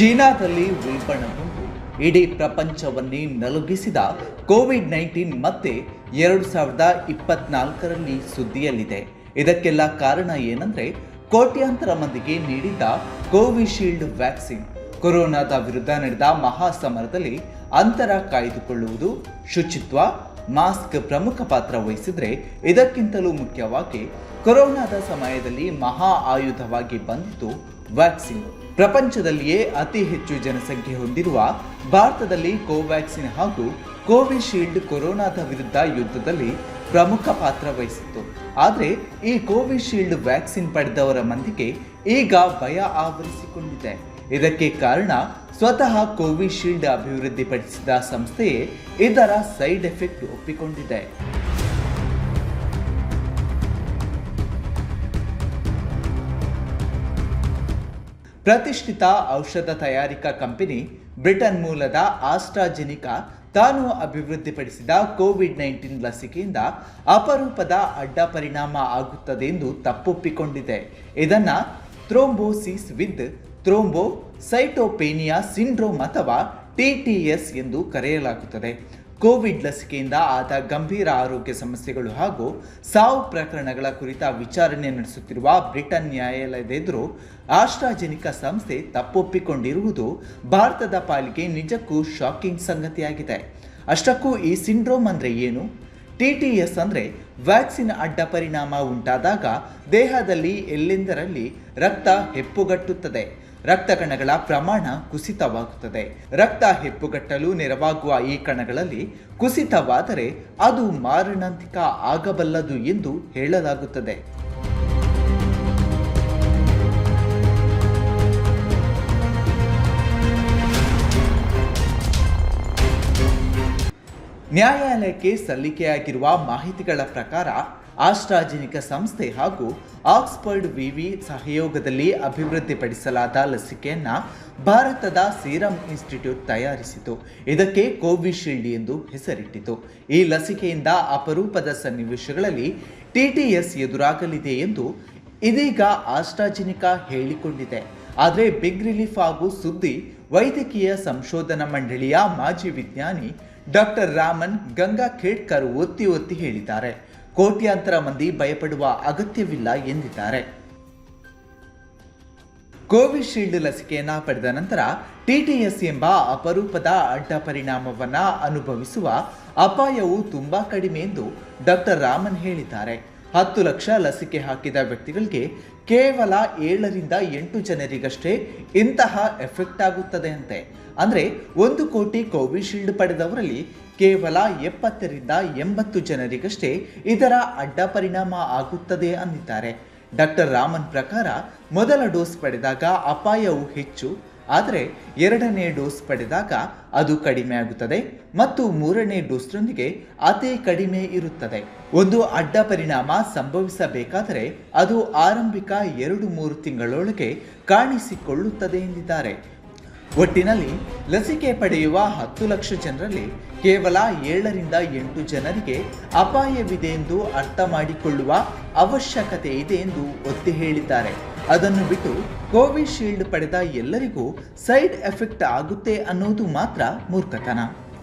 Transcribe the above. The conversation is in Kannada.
ಚೀನಾದಲ್ಲಿ ಉಲ್ಬಣಗೊಂಡು ಇಡೀ ಪ್ರಪಂಚವನ್ನೇ ನಲುಗಿಸಿದ ಕೋವಿಡ್ ನೈನ್ಟೀನ್ ಮತ್ತೆ ಎರಡು ಸಾವಿರದ ಇಪ್ಪತ್ನಾಲ್ಕರಲ್ಲಿ ಸುದ್ದಿಯಲ್ಲಿದೆ. ಇದಕ್ಕೆಲ್ಲ ಕಾರಣ ಏನಂದ್ರೆ ಕೋಟ್ಯಾಂತರ ಮಂದಿಗೆ ನೀಡಿದ್ದ ಕೋವಿಶೀಲ್ಡ್ ವ್ಯಾಕ್ಸಿನ್. ಕೊರೋನಾದ ವಿರುದ್ಧ ನಡೆದ ಮಹಾ ಸಮರದಲ್ಲಿ ಅಂತರ ಕಾಯ್ದುಕೊಳ್ಳುವುದು ಶುಚಿತ್ವ, ಮಾಸ್ಕ್ ಪ್ರಮುಖ ಪಾತ್ರ ವಹಿಸಿದ್ರೆ ಇದಕ್ಕಿಂತಲೂ ಮುಖ್ಯವಾಗಿ ಕೊರೋನಾದ ಸಮಯದಲ್ಲಿ ಮಹಾ ಆಯುಧವಾಗಿ ಬಂದಿತು ವ್ಯಾಕ್ಸಿನ್ ಪ್ರಪಂಚದಲ್ಲಿಯೇ ಅತಿ ಹೆಚ್ಚು ಜನಸಂಖ್ಯೆ ಹೊಂದಿರುವ ಭಾರತದಲ್ಲಿ ಕೋವ್ಯಾಕ್ಸಿನ್ ಹಾಗೂ ಕೋವಿಶೀಲ್ಡ್ ಕೊರೋನಾದ ವಿರುದ್ಧ ಯುದ್ಧದಲ್ಲಿ ಪ್ರಮುಖ ಪಾತ್ರ ವಹಿಸಿತ್ತು. ಆದರೆ ಈ ಕೋವಿಶೀಲ್ಡ್ ವ್ಯಾಕ್ಸಿನ್ ಪಡೆದವರ ಮಂದಿಗೆ ಈಗ ಭಯ ಆವರಿಸಿಕೊಂಡಿದೆ. ಇದಕ್ಕೆ ಕಾರಣ ಸ್ವತಃ ಕೋವಿಶೀಲ್ಡ್ ಅಭಿವೃದ್ಧಿಪಡಿಸಿದ ಸಂಸ್ಥೆಯೇ ಇದರ ಸೈಡ್ ಎಫೆಕ್ಟ್ ಒಪ್ಪಿಕೊಂಡಿದೆ. ಪ್ರತಿಷ್ಠಿತ ಔಷಧ ತಯಾರಿಕಾ ಕಂಪನಿ ಬ್ರಿಟನ್ ಮೂಲದ ಆಸ್ಟ್ರಾಜೆನಿಕಾ ತಾನು ಅಭಿವೃದ್ಧಿಪಡಿಸಿದ ಕೋವಿಡ್ ನೈನ್ಟೀನ್ ಲಸಿಕೆಯಿಂದ ಅಪರೂಪದ ಅಡ್ಡ ಪರಿಣಾಮ ಆಗುತ್ತದೆ ಎಂದು ತಪ್ಪೊಪ್ಪಿಕೊಂಡಿದೆ. ಇದನ್ನ thrombosis with thrombocytopenia syndrome ಅಥವಾ ಟಿಟಿಎಸ್ ಎಂದು ಕರೆಯಲಾಗುತ್ತದೆ. ಕೋವಿಡ್ ಲಸಿಕೆಯಿಂದ ಆದ ಗಂಭೀರ ಆರೋಗ್ಯ ಸಮಸ್ಯೆಗಳು ಹಾಗೂ ಸಾವು ಪ್ರಕರಣಗಳ ಕುರಿತ ವಿಚಾರಣೆ ನಡೆಸುತ್ತಿರುವ ಬ್ರಿಟನ್ ನ್ಯಾಯಾಲಯದ ಎದುರು ಆಸ್ಟ್ರಾಜೆನಿಕಾ ಸಂಸ್ಥೆ ತಪ್ಪೊಪ್ಪಿಕೊಂಡಿರುವುದು ಭಾರತದ ಪಾಲಿಗೆ ನಿಜಕ್ಕೂ ಶಾಕಿಂಗ್ ಸಂಗತಿಯಾಗಿದೆ. ಅಷ್ಟಕ್ಕೂ ಈ ಸಿಂಡ್ರೋಮ್ ಅಂದರೆ ಏನು? ಟಿ ಟಿ ಎಸ್ ಅಂದರೆ ವ್ಯಾಕ್ಸಿನ್ ಅಡ್ಡ ಪರಿಣಾಮ ಉಂಟಾದಾಗ ದೇಹದಲ್ಲಿ ಎಲ್ಲೆಂದರಲ್ಲಿ ರಕ್ತ ಹೆಪ್ಪುಗಟ್ಟುತ್ತದೆ. ರಕ್ತ ಕಣಗಳ ಪ್ರಮಾಣ ಕುಸಿತವಾಗುತ್ತದೆ. ರಕ್ತ ಹೆಪ್ಪುಗಟ್ಟಲು ನೆರವಾಗುವ ಈ ಕಣಗಳಲ್ಲಿ ಕುಸಿತವಾದರೆ ಅದು ಮಾರಣಾಂತಿಕ ಆಗಬಲ್ಲದು ಎಂದು ಹೇಳಲಾಗುತ್ತದೆ. ನ್ಯಾಯಾಲಯಕ್ಕೆ ಸಲ್ಲಿಕೆಯಾಗಿರುವ ಮಾಹಿತಿಗಳ ಪ್ರಕಾರ ಆಸ್ಟ್ರಾಜೆನಿಕ ಸಂಸ್ಥೆ ಹಾಗೂ ಆಕ್ಸ್ಫರ್ಡ್ ವಿವಿ ಸಹಯೋಗದಲ್ಲಿ ಅಭಿವೃದ್ಧಿಪಡಿಸಲಾದ ಲಸಿಕೆಯನ್ನು ಭಾರತದ ಸೀರಂ ಇನ್ಸ್ಟಿಟ್ಯೂಟ್ ತಯಾರಿಸಿತು. ಇದಕ್ಕೆ ಕೋವಿಶೀಲ್ಡ್ ಎಂದು ಹೆಸರಿಟ್ಟಿತು. ಈ ಲಸಿಕೆಯಿಂದ ಅಪರೂಪದ ಸನ್ನಿವೇಶಗಳಲ್ಲಿ ಟಿಟಿಎಸ್ ಎದುರಾಗಲಿದೆ ಎಂದು ಇದೀಗ ಆಸ್ಟ್ರಾಜೆನಿಕಾ ಹೇಳಿಕೊಂಡಿದೆ. ಆದರೆ ಬಿಗ್ ರಿಲೀಫ್ ಹಾಗೂ ಸುದ್ದಿ ವೈದ್ಯಕೀಯ ಸಂಶೋಧನಾ ಮಂಡಳಿಯ ಮಾಜಿ ವಿಜ್ಞಾನಿ ಡಾಕ್ಟರ್ ರಾಮನ್ ಗಂಗಾ ಖೇಡ್ಕರ್ ಒತ್ತಿ ಒತ್ತಿ ಹೇಳಿದ್ದಾರೆ. ಕೋಟ್ಯಾಂತರ ಮಂದಿ ಭಯಪಡುವ ಅಗತ್ಯವಿಲ್ಲ ಎಂದಿದ್ದಾರೆ. ಕೋವಿಶೀಲ್ಡ್ ಲಸಿಕೆಯನ್ನು ಪಡೆದ ನಂತರ ಟಿಟಿಎಸ್ ಎಂಬ ಅಪರೂಪದ ಅಡ್ಡ ಪರಿಣಾಮವನ್ನು ಅನುಭವಿಸುವ ಅಪಾಯವು ತುಂಬಾ ಕಡಿಮೆ ಎಂದು ಡಾಕ್ಟರ್ ರಾಮನ್ ಹೇಳಿದ್ದಾರೆ. ಹತ್ತು ಲಕ್ಷ ಲಸಿಕೆ ಹಾಕಿದ ವ್ಯಕ್ತಿಗಳಿಗೆ ಕೇವಲ ಏಳರಿಂದ ಎಂಟು ಜನರಿಗಷ್ಟೇ ಇಂತಹ ಎಫೆಕ್ಟ್ ಆಗುತ್ತದೆ ಅಂತೆ ಅಂದರೆ ಒಂದು ಕೋಟಿ ಕೋವಿಶೀಲ್ಡ್ ಪಡೆದವರಲ್ಲಿ ಕೇವಲ ಎಪ್ಪತ್ತರಿಂದ ಎಂಬತ್ತು ಜನರಿಗಷ್ಟೇ ಇದರ ಅಡ್ಡ ಪರಿಣಾಮ ಆಗುತ್ತದೆ ಅಂದಿದ್ದಾರೆ. ಡಾಕ್ಟರ್ ರಾಮನ್ ಪ್ರಕಾರ ಮೊದಲ ಡೋಸ್ ಪಡೆದಾಗ ಅಪಾಯವು ಹೆಚ್ಚು ಆದರೆ ಎರಡನೇ ಡೋಸ್ ಪಡೆದಾಗ ಅದು ಕಡಿಮೆ ಆಗುತ್ತದೆ ಮತ್ತು ಮೂರನೇ ಡೋಸ್ನೊಂದಿಗೆ ಅತಿ ಕಡಿಮೆ ಇರುತ್ತದೆ. ಒಂದು ಅಡ್ಡ ಪರಿಣಾಮ ಸಂಭವಿಸಬೇಕಾದರೆ ಅದು ಆರಂಭಿಕ ಎರಡು ಮೂರು ತಿಂಗಳೊಳಗೆ ಕಾಣಿಸಿಕೊಳ್ಳುತ್ತದೆ ಎಂದಿದ್ದಾರೆ. ಒಟ್ಟಿನಲ್ಲಿ ಲಸಿಕೆ ಪಡೆಯುವ ಹತ್ತು ಲಕ್ಷ ಜನರಲ್ಲಿ ಕೇವಲ ಏಳರಿಂದ ಎಂಟು ಜನರಿಗೆ ಅಪಾಯವಿದೆ ಎಂದು ಅರ್ಥ ಮಾಡಿಕೊಳ್ಳುವ ಅವಶ್ಯಕತೆ ಇದೆ ಎಂದು ಒತ್ತಿ ಹೇಳಿದ್ದಾರೆ. ಅದನ್ನು ಬಿಟ್ಟು ಕೋವಿಶೀಲ್ಡ್ ಪಡೆದ ಎಲ್ಲರಿಗೂ ಸೈಡ್ ಎಫೆಕ್ಟ್ ಆಗುತ್ತೆ ಅನ್ನೋದು ಮಾತ್ರ ಮೂರ್ಖತನ.